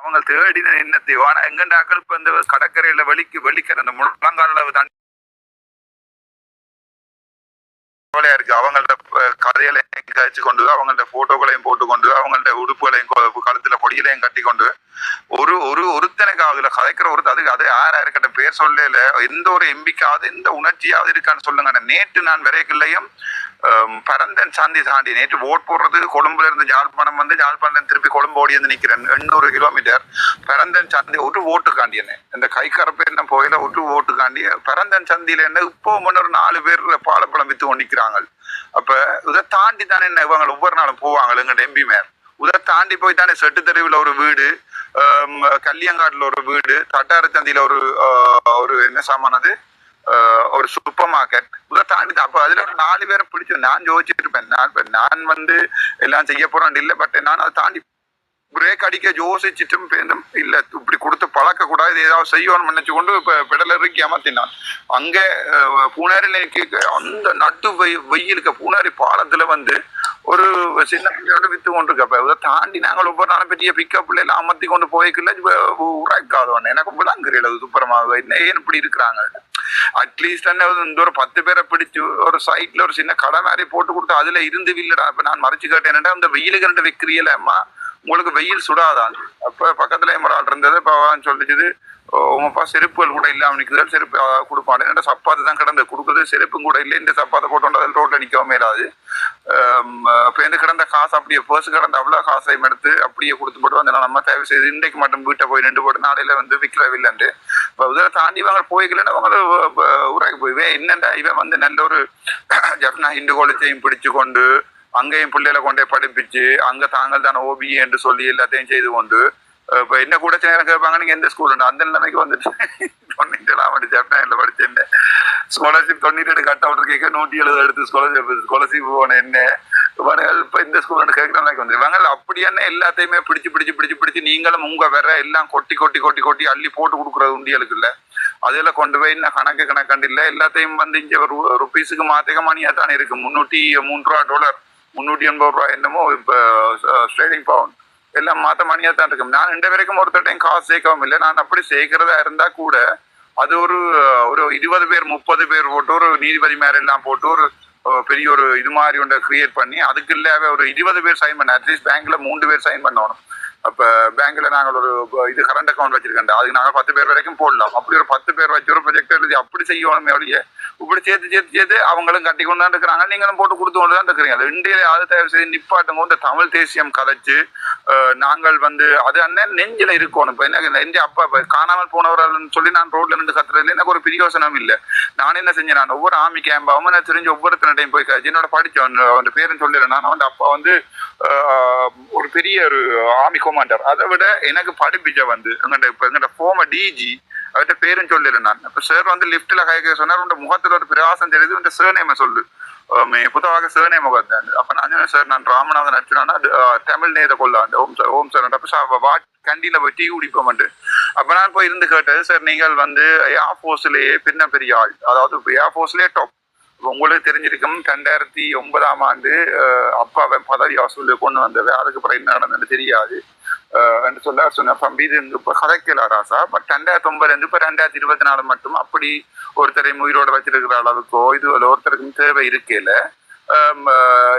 அவங்க தேடின எண்ணத்தை ஆனா எங்கண்டாக்கள் இப்ப இந்த கடற்கரையில வெளிக்கு வலிக்கிற அந்த முழங்கால தண்ணி கவலையா இருக்கு. அவங்கள்ட்ட அஹ், கதைகளையும் கழிச்சு கொண்டு அவங்கள்ட்ட போட்டோக்களையும் போட்டுக்கொண்டு அவங்கள்ட்ட உடுப்புகளையும் கொ- கழுத்துல கொடிகளையும் கட்டி கொண்டு ஒரு ஒரு ஒருத்தனுக்கு அதுல கதைக்கிற ஒருத்தர் அதுக்கு அது யாரா இருக்கட்டும் பேர் சொல்லல எந்த ஒரு எம்பிக்காவது எந்த உணர்ச்சியாவது இருக்கான்னு சொல்லுங்க நேற்று நான் விரைக்கில்லையும் பரந்தன் சாந்தி தாண்டி நேற்று ஓட் போடுறது கொழும்புல இருந்து ஜாழ்ப்பாணம் வந்து ஜாழ்ப்பாணம் திருப்பி கொழும்பு ஓடி வந்து நிற்கிறேன் எண்ணூறு கிலோமீட்டர் பரந்தன் சாந்தி ஒரு ஓட்டுக்காண்டி என்ன. இந்த கை கரப்பு என்ன போயில ஒரு ஓட்டுக்காண்டி பரந்தன் சந்தியில என்ன இப்போ முன்ன ஒரு நாலு பேர் பாலப்பழம் வித்து கொண்டிருக்கிறாங்க அப்ப இதை தாண்டி தானே என்ன இவங்க ஒவ்வொரு நாளும் போவாங்க எங்க எம்பி மேர் இதை தாண்டி போய் தானே செட்டு தெருவில் ஒரு வீடு கல்லியங்காட்டில் ஒரு வீடு தட்டாரச்சந்தியில் ஒரு ஒரு என்ன சாமானது ஒரு சூப்பர் மார்க்கெட் இதை தாண்டி தான். அதில் அதுல ஒரு நாலு பேரை பிடிச்சி நான் யோசிச்சுட்டு இருப்பேன் நான் நான் வந்து எல்லாம் செய்ய போகிறேன் இல்லை பட் நான் அதை தாண்டி பிரேக் அடிக்க யோசிச்சுட்டும் பேருந்தும் இல்ல இப்படி கொடுத்து பழக்க கூடாது ஏதாவது செய்யணும்னு நினைச்சு கொண்டு இப்போ பிடல இறக்கி அமர்த்தினான் அங்கே அஹ், பூனாரில அந்த நட்டு வெய் வெயிலுக்கு பூனாரி பாலத்துல வந்து ஒரு சின்ன பிள்ளையோட வித்து கொண்டு இருக்கப்ப இதை தாண்டி நாங்கள் ஒவ்வொரு நாளும் பெரிய பிக்கப்ல எல்லாம் அமர்த்தி கொண்டு போய்க்குள்ள உரைக்காதவன் எனக்கு விளங்குறீல துப்புரமாக என்ன ஏன் இப்படி இருக்கிறாங்க அட்லீஸ்ட் என்ன இந்த ஒரு பத்து பேரை பிடிச்சு ஒரு சைட்ல ஒரு சின்ன கடை மாதிரி போட்டு கொடுத்து அதுல இருந்து வில்லடா இப்ப நான் மறைச்சு கேட்டேன் அந்த வெயிலுக்கு ரெண்டு வைக்கிறீல உங்களுக்கு வெயில் சுடாதான் அப்போ பக்கத்துல ஒரு ஆள் இருந்தது இப்போ சொல்லிச்சுது உங்கப்பா செருப்புகள் கூட இல்லாமல் நிக்குது செருப்பு அஹ், கொடுப்பான். என்ன சப்பாத்து தான் கிடந்து கொடுக்குறது செருப்பும் கூட இல்லை இந்த சப்பாத்தை போட்டு அதில் ரோட்டில் நிற்கவும் இல்லாது. இப்போ எந்த கிடந்த காசு? அப்படியே பர்ஸ் கிடந்த அவ்வளோ காசையும் எடுத்து அப்படியே கொடுத்து போட்டு வந்து நம்ம தேவை செய்து இன்றைக்கு மட்டும் வீட்டை போய் நின்று போட்டு நாளையில் வந்து விற்கிறவில்லைன்ட்டு இப்போ இதில் தாண்டி இவங்க போய்க்கலன்னா அவங்க ஊராக்கு போய் இவன் என்னென்ன இவன் வந்து நல்ல ஒரு ஜப்னா ஹிண்டு கோலத்தையும் பிடிச்சு கொண்டு அங்கேயும் பிள்ளைகளை கொண்டே படிப்பிச்சு அங்க தாங்கள் தானே ஓபி என்று சொல்லி எல்லாத்தையும் செய்து கொண்டு இப்போ இப்ப என்ன கூட சில நேரம் கேட்பாங்க நீங்க எந்த ஸ்கூல் அந்த நிலைமைக்கு வந்துட்டு தொண்ணூத்தி ஏழாம் ஆண்டு படிச்சேன் ஸ்காலர்ஷிப் தொண்ணூத்தி கட் அவுட் கேட்க நூற்றி எழுபது எடுத்து ஸ்காலர்ஷிப் ஸ்காலர்ஷிப் போன என்ன. இப்ப இந்த ஸ்கூல் கேட்குற மாதிரி வந்து அப்படி என்ன எல்லாத்தையுமே பிடிச்சு பிடிச்சு பிடிச்சு பிடிச்சு நீங்களும் உங்க வேற எல்லாம் கொட்டி கொட்டி கொட்டி கொட்டி அள்ளி போட்டு கொடுக்குறது உண்டியலுக்கு இல்ல அதில் கொண்டு போய் இன்னும் கணக்கு கணக்காண்டு இல்லை எல்லாத்தையும் வந்து இங்க ஒரு ருபீஸுக்கு மாத்திக்க மணியா தானே இருக்கு. முன்னூற்றி மூன்று ரூபா டாலர் முன்னூற்றி எண்பது ரூபா என்னமோ இப்போ ஸ்ட்ரேடிங் பவுன் எல்லாம் மாற்ற மணியாக தான் இருக்கும் நான் ரெண்டு வரைக்கும் ஒருத்தட்டையும் காசு சேர்க்கவும் இல்லை. நான் அப்படி சேர்க்கிறதா இருந்தால் கூட அது ஒரு ஒரு இருபது பேர் முப்பது பேர் போட்டு ஒரு நீதிபதி மேல எல்லாம் போட்டு ஒரு பெரிய ஒரு இது மாதிரி ஒன்றை கிரியேட் பண்ணி அதுக்கு இல்லாத ஒரு இருபது பேர் சைன் பண்ண அட்லீஸ்ட் பேங்க்ல மூன்று பேர் சைன் பண்ணணும். அப்போ பேங்க்ல நாங்கள் ஒரு இது கரண்ட் அக்கௌண்ட் வச்சுருக்கேன் அதுக்கு நாங்கள் பத்து பேர் வரைக்கும் போடலாம். அப்படி ஒரு பத்து பேர் வச்சு ஒரு ப்ரொஜெக்ட் எழுதி அப்படி செய்யணுமே அப்படியே இப்படி சேர்த்து சேர்த்து சேர்த்து அவங்களும் கட்டி கொண்டு தான் இருக்கிறாங்க. நீங்களும் போட்டு கொடுத்து கொண்டு தான் இருக்கிறீங்க இந்தியில அது தயவு செய்து நிப்பாட்டுங்க இந்த தமிழ் தேசியம் கதைச்சு நாங்கள் வந்து அது அண்ணன் நெஞ்சில் இருக்கணும் இப்போ என்ன நெஞ்சு அப்பா இப்போ காணாமல் போனவர்கள் சொல்லி நான் ரோட்ல நின்று கத்துறதுல எனக்கு ஒரு பிரியோசனம் இல்லை. நான் என்ன செஞ்சேன்? நான் ஒவ்வொரு ஆமி கேம்பாவும் நான் தெரிஞ்சு ஒவ்வொருத்தனையும் போய் என்னோட படிச்சவன் அவன் பேரும் சொல்லிடுறேன். நான் வந்து அப்பா வந்து ஒரு பெரிய ஒரு ஆர்மி கமாண்டர் அதை விட எனக்கு படிப்பிச்ச வந்து எங்கள்கிட்ட இப்போ எங்கள்கிட்ட ஃபோம டிஜி அவர்கிட்ட பேரும் சொல்லிடுறேன் நான். இப்போ சார் வந்து லிஃப்ட்ல கை சொன்னார் உண்ட முகத்தில் ஒரு பிரகாசம் தெரியுது இந்த சேர்நேம சொல்லு. புத்தவாக சேர்நேம முகத்தான் அப்ப நான் சொன்னேன் சார் நான் ராமநாதன் அர்ச்சுனா தமிழ் நேத கொள்ளாண்டு. ஓம் சார் ஓம் சார் அப்ப சார் வா கண்டியில போய் டீ குடிப்போம்ட்டு அப்ப நான் போய் இருந்து கேட்டது சார் நீங்கள் வந்து ஏர் ஃபோர்ஸ்லேயே பின்ன பெரிய ஆள் அதாவது ஏர் ஃபோர்ஸ்லேயே டாப் உங்களுக்கு தெரிஞ்சிருக்கும் ரெண்டாயிரத்தி ஒன்பதாம் ஆண்டு அப்பாவை பதவி வசூல் கொண்டு வந்தவை அதுக்கு பிறகு என்ன நடந்ததுன்னு தெரியாது. என்று சொல்ல சொன்ன தம்பி இது இப்போ கதைக்கல ராசா. பட் ரெண்டாயிரத்தி ஒன்பதுலேருந்து இப்போ ரெண்டாயிரத்தி இருபத்தி நாலு மட்டும் அப்படி ஒருத்தரை உயிரோட வச்சிருக்கிற அளவுக்கோ இது ஒருத்தருக்கும் தேவை இருக்கையில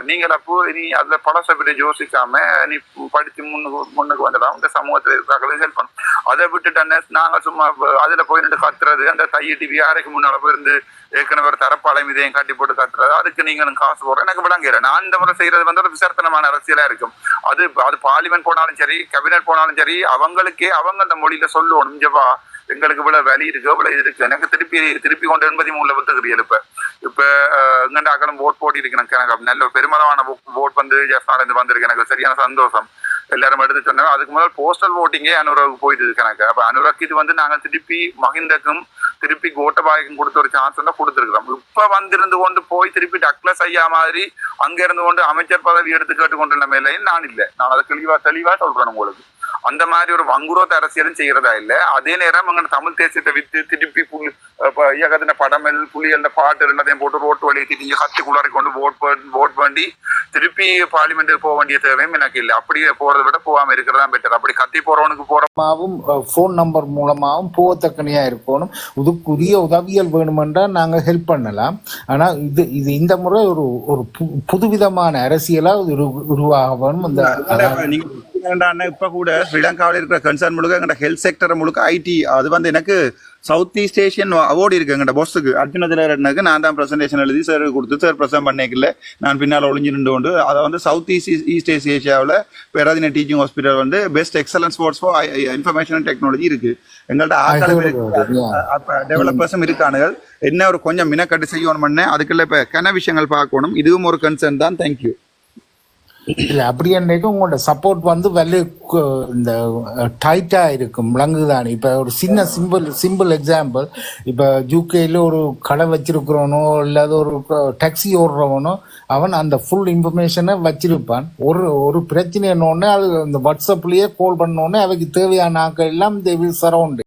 நீங்கள் அப்போ நீ அதில் பழச பற்றி யோசிக்காம நீ படித்து முன்னுக்கு முன்னுக்கு வந்துடலாம் இந்த சமூகத்தில் இருக்கிறாங்களே ஹெல்ப் பண்ணும் அதை விட்டுட்டு நாங்கள் சும்மா அதில் போய் நின்று கத்துறது அந்த தையை டிவி யாரைக்கு முன்னால போயிருந்து ஏற்கனவே ஒரு தரப்பாளையம் இதையும் கட்டி போட்டு கத்துறது அதுக்கு நீங்களும் காசு போடுற எனக்கு விளங்குற நான் இந்த முறை செய்கிறது வந்து ஒரு விசார்த்தனமான அரசியலாக இருக்கும். அது அது பார்லிமெண்ட் போனாலும் சரி கேபினட் போனாலும் சரி அவங்களுக்கே அவங்க அந்த மொழியில் சொல்லணும் ஜவா எங்களுக்கு இவ்வளவு வலி இருக்கு இவ்வளவு இது இருக்கு. எனக்கு திருப்பி திருப்பி கொண்டு எண்பத்தி மூணுல வித்துக்கிறீர்கள் இப்ப. இப்ப எங்கண்ட அகலம் ஓட் போட்டி இருக்கு எனக்கு எனக்கு நல்ல பெருமளவான ஓட் வந்து ஜெஃப்னால வந்திருக்கு. எனக்கு சரியான சந்தோஷம். எல்லாரும் எடுத்து சொன்னாங்க அதுக்கு முதல் போஸ்டல் ஓட்டிங்கே அனுராவுக்கு போயிட்டு இருக்கு எனக்கு அப்ப அனுராக்கு இது வந்து நாங்க திருப்பி மஹிந்தக்கும் திருப்பி கோட்டபாய்க்கும் கொடுத்த ஒரு சான்ஸ் தான் கொடுத்துருக்குறோம். இப்ப வந்திருந்து கொண்டு போய் திருப்பி டக்ளஸ் ஐயா மாதிரி அங்க இருந்து கொண்டு அமைச்சர் பதவி எடுத்து கேட்டுக்கொண்டுள்ள மேலையும் நான் இல்லை. நான் அதை தெளிவா தெளிவா சொல்றேன் உங்களுக்கு. அந்த மாதிரி ஒரு வங்குரோத்த அரசியலும் செய்கிறதா இல்லை. அதே நேரம் அங்க தமிழ் தேசியத்தை வித்து திருப்பி புலி இயக்கத்தின படமல் புலிகள பாட்டு எல்லாத்தையும் போட்டு ரோட்டு வழியை திட்டிங்க கத்தி குளாரி கொண்டு ஓட் ஓட் பண்ணி திருப்பி பார்லிமெண்ட் போக வேண்டிய தேவையும் எனக்கு இல்லை. அப்படியே போறதை விட போகாம இருக்கிறதா பெட்டர் அப்படி கத்தி போறவனுக்கு போற மூலமாகவும் ஃபோன் நம்பர் மூலமாகவும் போகத்தக்கனையா இருக்கணும். இதுக்குரிய உதவியல் வேணுமென்றா நாங்க ஹெல்ப் பண்ணலாம். ஆனா இது இது இந்த முறை ஒரு ஒரு பு- புதுவிதமான அரசியலா உரு உருவாக வேணும். இந்த இப்ப கூட ஸ்ரீலங்காவில் இருக்கிற கன்சர்ன் முழுக்க எங்கட ஹெல்த் செக்டர் முழுக்க ஐடி அது வந்து எனக்கு சவுத் ஈஸ்ட் ஏஷியன் அவார்டு இருக்கு எங்கட பாஸுக்கு அர்ஜுன திலகரனுக்கு நான் தான் பிரசன்டேஷன் எழுதி சார் கொடுத்து சார் பிரசன்ட் பண்ணிக்கல. நான் பின்னால் ஒளிஞ்சு நின்று கொண்டு அதை வந்து சவுத் ஈஸ்ட் ஈஸ்ட் ஏஷியாவில் பேராதின டீச்சிங் ஹாஸ்பிட்டல் வந்து best excellence sports for information and technology இருக்கு. எங்கள்ட்ட ஆட்களும் இருக்கு டெவலப்பர்ஸும் இருக்கானுகள். என்ன ஒரு கொஞ்சம் மினக்கட்டு செய்யணும் பண்ண அதுக்குள்ள இப்ப கன விஷயங்கள் பார்க்கணும். இதுவும் ஒரு கன்சர்ன் தான். தேங்க்யூ இல்ல அப்படி என்னைக்கு உங்களோட சப்போர்ட் வந்து வெள்ளை இந்த டைட்டா இருக்கும். விளங்குதானே இப்ப ஒரு சின்ன சிம்பிள் சிம்பிள் எக்ஸாம்பிள் இப்ப யூகேல ஒரு கடை வச்சிருக்கிறவனோ இல்லாத ஒரு டாக்ஸி ஓடுறவனோ அவன் அந்த ஃபுல் இன்ஃபர்மேஷனை வச்சிருப்பான். ஒரு ஒரு பிரச்சனை என்னோடனே அது இந்த வாட்ஸ்அப்லயே கால் பண்ணோடனே அவைக்கு தேவையான ஆட்கள் எல்லாம் தே வில் சரௌண்ட்